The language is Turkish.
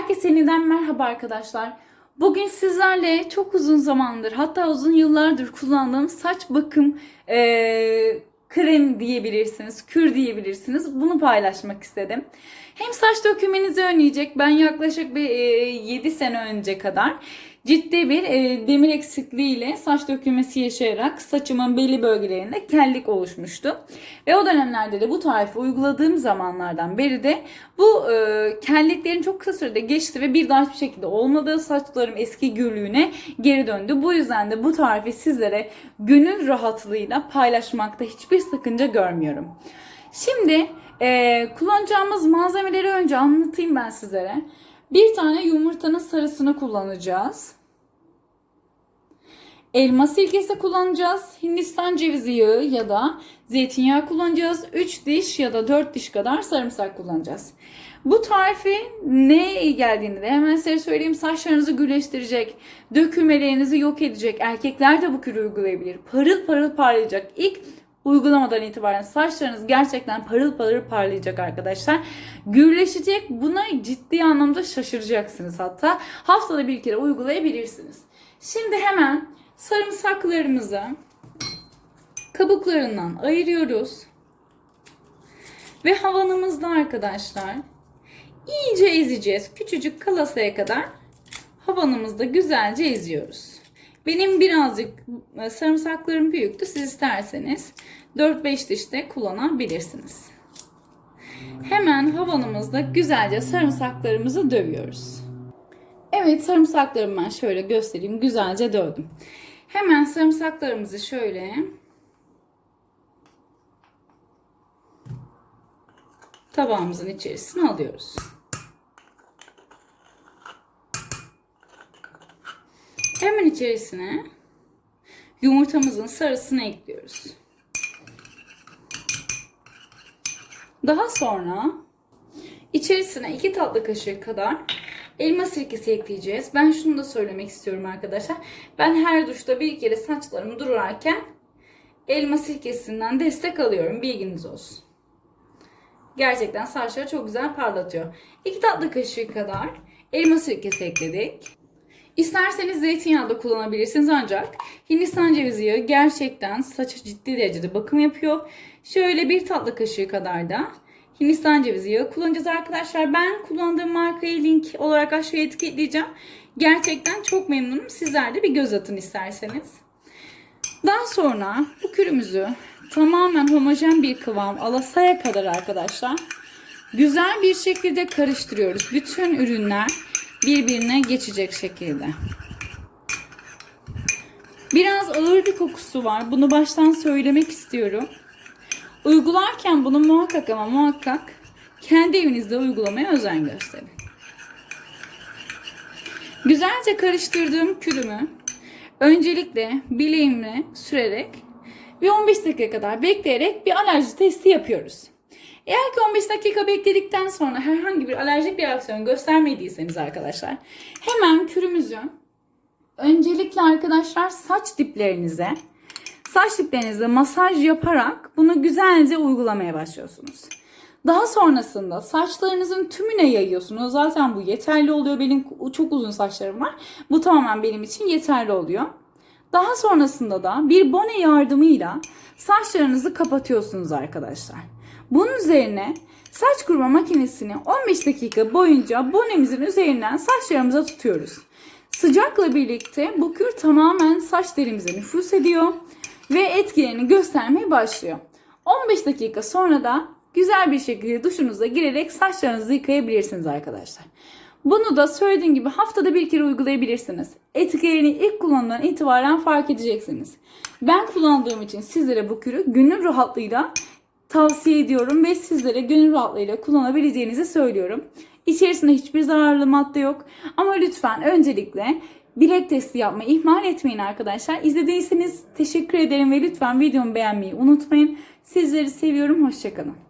Herkese yeniden merhaba arkadaşlar. Bugün sizlerle çok uzun zamandır hatta uzun yıllardır kullandığım saç bakım eee, krem diyebilirsiniz, kür diyebilirsiniz. Bunu paylaşmak istedim. Hem saç dökümenizi önleyecek. Ben yaklaşık bir 7 sene önce kadar ciddi bir e, demir eksikliğiyle saç dökülmesi yaşayarak saçımın belli bölgelerinde kellik oluşmuştu. Ve o dönemlerde de bu tarifi uyguladığım zamanlardan beri de bu e, kelliklerin çok kısa sürede geçti ve bir daha hiçbir şekilde olmadı. Saçlarım eski gürlüğüne geri döndü. Bu yüzden de bu tarifi sizlere gönül rahatlığıyla paylaşmakta hiçbir sakınca görmüyorum. Şimdi e, kullanacağımız malzemeleri önce anlatayım ben sizlere. Bir tane yumurtanın sarısını kullanacağız. Elma silkesi kullanacağız. Hindistan cevizi yağı ya da zeytinyağı kullanacağız. 3 diş ya da 4 diş kadar sarımsak kullanacağız. Bu tarifi ne iyi geldiğini de hemen size söyleyeyim. Saçlarınızı gülleştirecek, dökülmelerinizi yok edecek. Erkekler de bu kürü uygulayabilir. Parıl parıl parlayacak. İlk uygulamadan itibaren saçlarınız gerçekten parıl parıl parlayacak arkadaşlar. Gürleşecek. Buna ciddi anlamda şaşıracaksınız hatta. Haftada bir kere uygulayabilirsiniz. Şimdi hemen sarımsaklarımızı kabuklarından ayırıyoruz. Ve havanımızda arkadaşlar iyice ezeceğiz. Küçücük kalasaya kadar havanımızda güzelce eziyoruz. Benim birazcık e, sarımsaklarım büyüktü. Siz isterseniz 4-5 diş de kullanabilirsiniz. Hemen havanımızda güzelce sarımsaklarımızı dövüyoruz. Evet sarımsaklarımı ben şöyle göstereyim. Güzelce dövdüm. Hemen sarımsaklarımızı şöyle tabağımızın içerisine alıyoruz. Hemen içerisine yumurtamızın sarısını ekliyoruz. Daha sonra içerisine 2 tatlı kaşığı kadar elma sirkesi ekleyeceğiz. Ben şunu da söylemek istiyorum arkadaşlar. Ben her duşta bir kere saçlarımı dururken elma sirkesinden destek alıyorum. Bilginiz olsun. Gerçekten saçları çok güzel parlatıyor. 2 tatlı kaşığı kadar elma sirkesi ekledik. İsterseniz zeytinyağı da kullanabilirsiniz ancak Hindistan cevizi yağı gerçekten saça ciddi derecede bakım yapıyor. Şöyle bir tatlı kaşığı kadar da Hindistan cevizi yağı kullanacağız arkadaşlar. Ben kullandığım markayı link olarak aşağıya etiketleyeceğim. Gerçekten çok memnunum. Sizler de bir göz atın isterseniz. Daha sonra bu kürümüzü tamamen homojen bir kıvam alasaya kadar arkadaşlar güzel bir şekilde karıştırıyoruz. Bütün ürünler birbirine geçecek şekilde. Biraz ağır bir kokusu var. Bunu baştan söylemek istiyorum. Uygularken bunu muhakkak ama muhakkak kendi evinizde uygulamaya özen gösterin. Güzelce karıştırdığım kürümü öncelikle bileğimle sürerek bir 15 dakika kadar bekleyerek bir alerji testi yapıyoruz. Eğer ki 15 dakika bekledikten sonra herhangi bir alerjik bir reaksiyon göstermediyseniz arkadaşlar hemen kürümüzü öncelikle arkadaşlar saç diplerinize saç diplerinize masaj yaparak bunu güzelce uygulamaya başlıyorsunuz. Daha sonrasında saçlarınızın tümüne yayıyorsunuz. Zaten bu yeterli oluyor. Benim çok uzun saçlarım var. Bu tamamen benim için yeterli oluyor. Daha sonrasında da bir bone yardımıyla saçlarınızı kapatıyorsunuz arkadaşlar. Bunun üzerine saç kurma makinesini 15 dakika boyunca bonemizin üzerinden saçlarımıza tutuyoruz. Sıcakla birlikte bu kür tamamen saç derimize nüfus ediyor ve etkilerini göstermeye başlıyor. 15 dakika sonra da güzel bir şekilde duşunuza girerek saçlarınızı yıkayabilirsiniz arkadaşlar. Bunu da söylediğim gibi haftada bir kere uygulayabilirsiniz. Etkilerini ilk kullanımdan itibaren fark edeceksiniz. Ben kullandığım için sizlere bu kürü gönül rahatlığıyla tavsiye ediyorum ve sizlere gönül rahatlığıyla kullanabileceğinizi söylüyorum. İçerisinde hiçbir zararlı madde yok. Ama lütfen öncelikle bilek testi yapmayı ihmal etmeyin arkadaşlar. İzlediyseniz teşekkür ederim ve lütfen videomu beğenmeyi unutmayın. Sizleri seviyorum. Hoşçakalın.